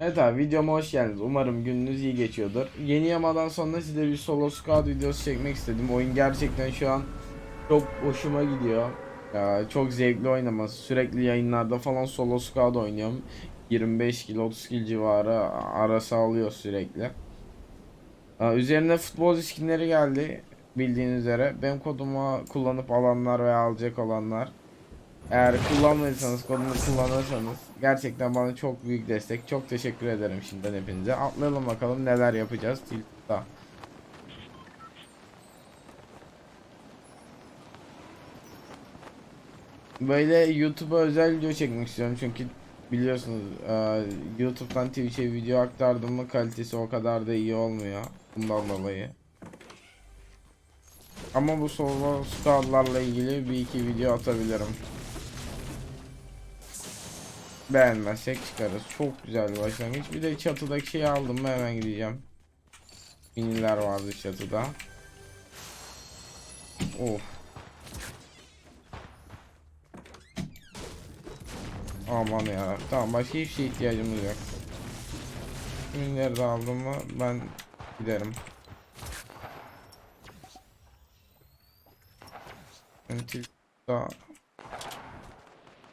Evet abi videoma hoş geldiniz. Umarım gününüz iyi geçiyordur. Yeni yamadan sonra size bir solo squad videosu çekmek istedim. Oyun gerçekten şu an çok hoşuma gidiyor. Ya, çok zevkli oynaması. Sürekli yayınlarda falan solo squad oynuyorum. 25 kill 30 kill civarı arası alıyor sürekli. Aa, Üzerine futbol skinleri geldi bildiğiniz üzere. Benim kodumu kullanıp alanlar veya alacak olanlar eğer kullanmadıysanız kodunu kullanırsanız gerçekten bana çok büyük destek. Çok teşekkür ederim şimdiden hepinize. Atlayalım bakalım neler yapacağız Tilt'ta. Böyle YouTube'a özel video çekmek istiyorum çünkü biliyorsunuz e, YouTube'dan Twitch'e video aktardım mı kalitesi o kadar da iyi olmuyor. Bundan dolayı. Ama bu solo squadlarla ilgili bir iki video atabilirim. Beğenmezsek çıkarız. Çok güzel bir başlangıç. Bir de çatıdaki şeyi aldım mı hemen gideceğim. Miniler vardı çatıda. Of. Aman ya. Tamam başka hiçbir şeye ihtiyacımız yok. Minileri de aldım mı ben giderim. Until daha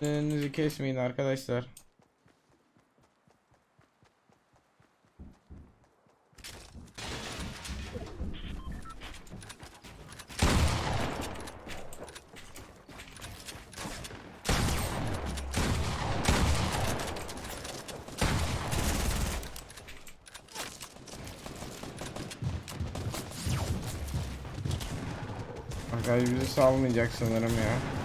Önünüzü kesmeyin arkadaşlar. Arkadaş bizi salmayacak sanırım ya.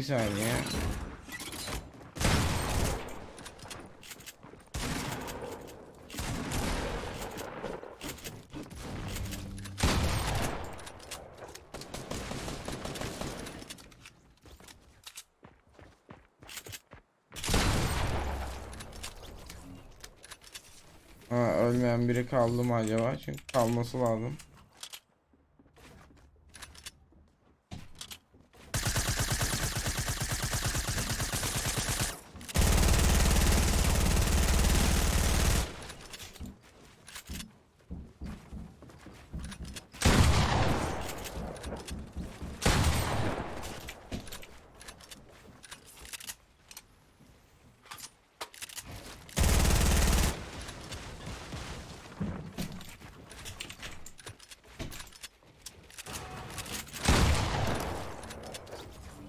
Bir saniye. Ha, ölmeyen biri kaldı mı acaba? Çünkü kalması lazım.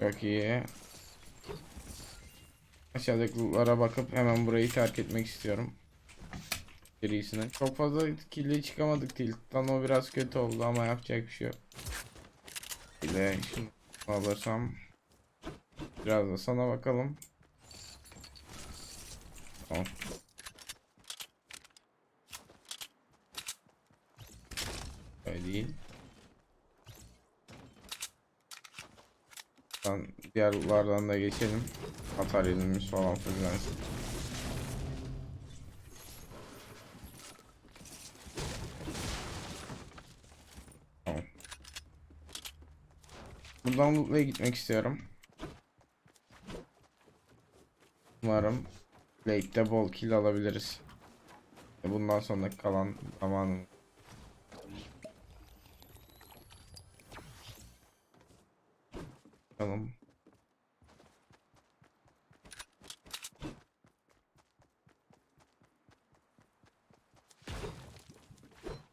Çok iyi. Aşağıdaki lootlara bakıp hemen burayı terk etmek istiyorum. Serisine. Çok fazla kille çıkamadık Tilt'tan o biraz kötü oldu ama yapacak bir şey yok. Bir de şunu alırsam biraz da sana bakalım. Tamam. Öyle değil. Ben diğer da geçelim. Atar yenilmiş falan filan. Buradan loot'la gitmek istiyorum. Umarım late'de bol kill alabiliriz. Bundan sonra kalan zamanın Bakalım.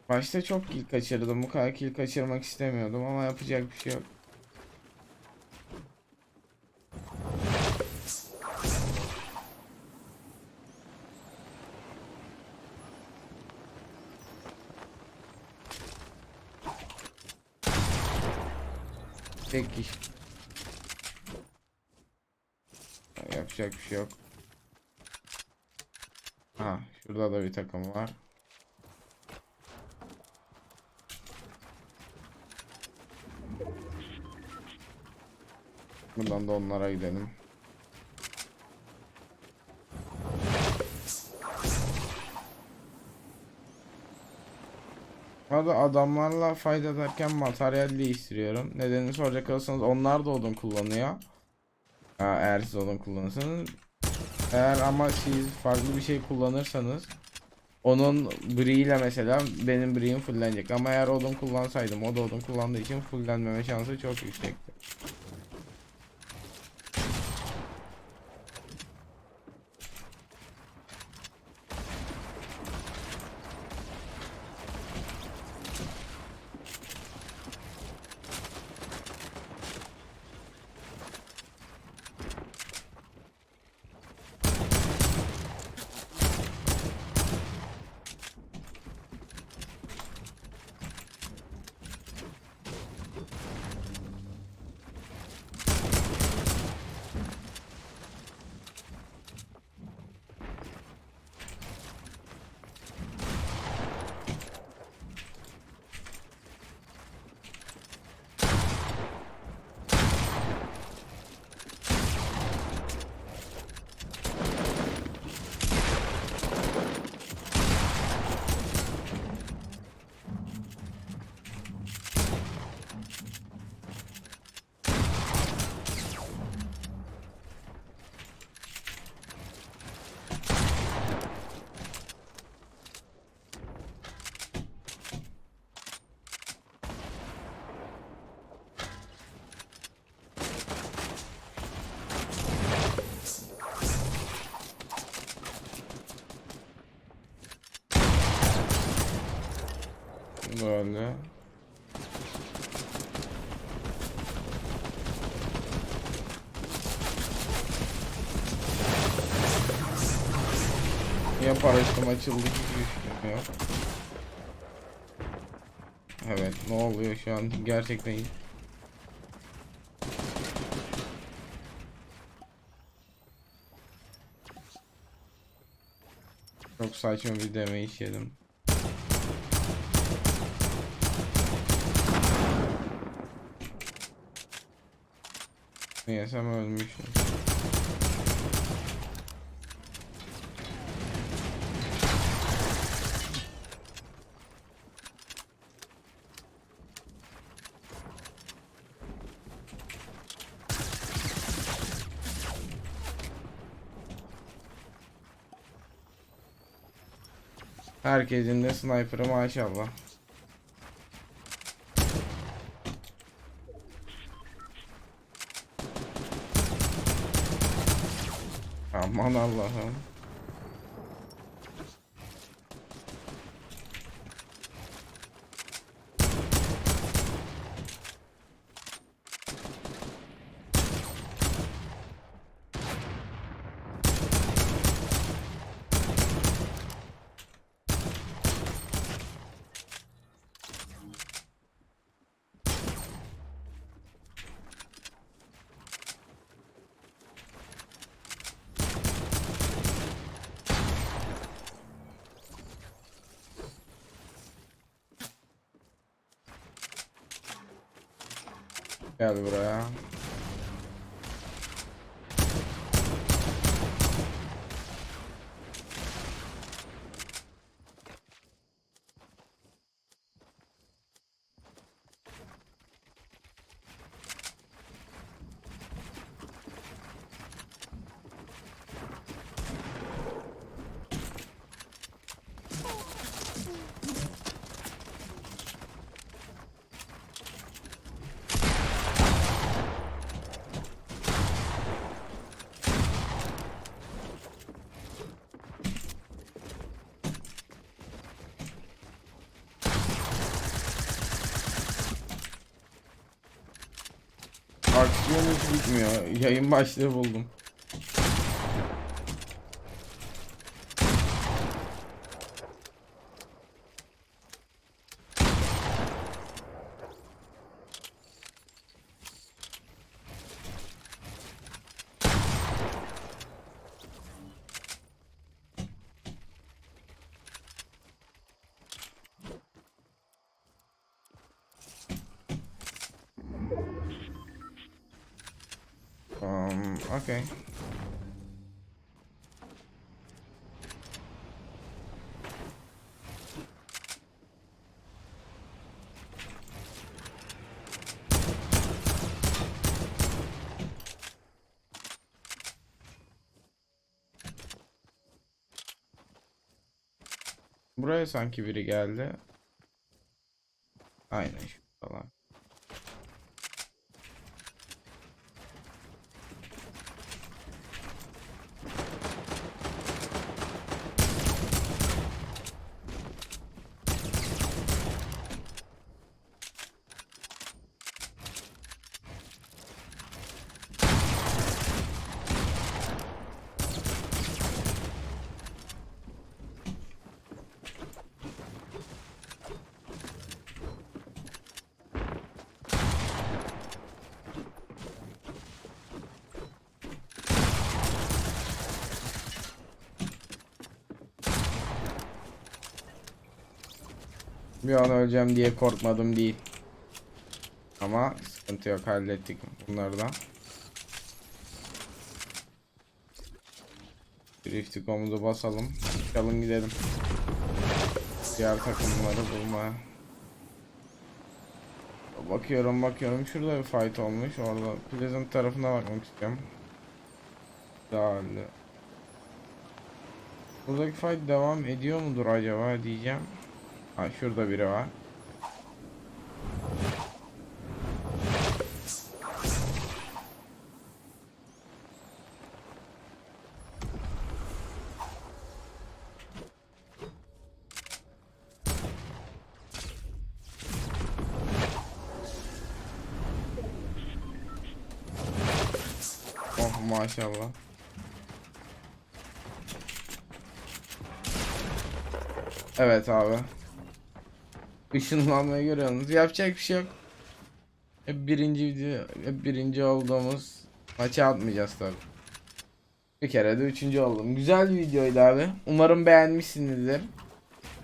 Başta çok kill kaçırdım. Bu kadar kill kaçırmak istemiyordum ama yapacak bir şey yok. Yapacak bir şey yok. Ha, şurada da bir takım var. Buradan da onlara gidelim. Arada adamlarla fayda ederken materyal değiştiriyorum. Nedenini soracak olursanız onlar da odun kullanıyor. Ha, eğer siz odun kullanırsanız. Eğer ama siz farklı bir şey kullanırsanız onun ile mesela benim briğim fullenecek ama eğer odun kullansaydım o da odun kullandığı için fullenmeme şansı çok yüksekti. Böyle. Niye paraşütüm açıldı hiçbir fikrim yok. Evet ne oluyor şu an gerçekten Çok saçma bir demeyiş yedim. Niyesem ölmüşüm. Herkesin de sniper'ı maşallah. Aman Allah'ım. Gel buraya. Bitmiyor. Yayın başlığı buldum. Okay. Buraya sanki biri geldi. Aynen. Bir an öleceğim diye korkmadım değil. Ama sıkıntı yok hallettik bunları da. Basalım. Çıkalım gidelim. Diğer takımları bulmaya. Bakıyorum bakıyorum şurada bir fight olmuş orada Pleasant tarafına bakmak istiyorum. Daha halde. Buradaki fight devam ediyor mudur acaba diyeceğim. Ha şurada biri var. Oh maşallah. Evet abi. Işınlanmayı görüyorsunuz. Yapacak bir şey yok. Hep birinci video, hep birinci olduğumuz maça atmayacağız tabi. Bir kere de üçüncü oldum. Güzel bir videoydu abi. Umarım beğenmişsinizdir.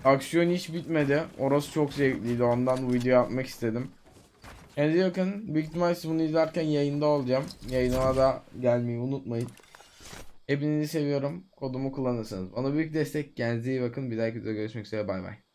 Aksiyon hiç bitmedi. Orası çok zevkliydi. Ondan bu video yapmak istedim. Kendinize iyi bakın. Büyük ihtimalle siz bunu izlerken yayında olacağım. Yayınıma da gelmeyi unutmayın. Hepinizi seviyorum. Kodumu kullanırsanız. Bana büyük destek. Kendinize iyi bakın. Bir dahaki videoda görüşmek üzere. Bay bay.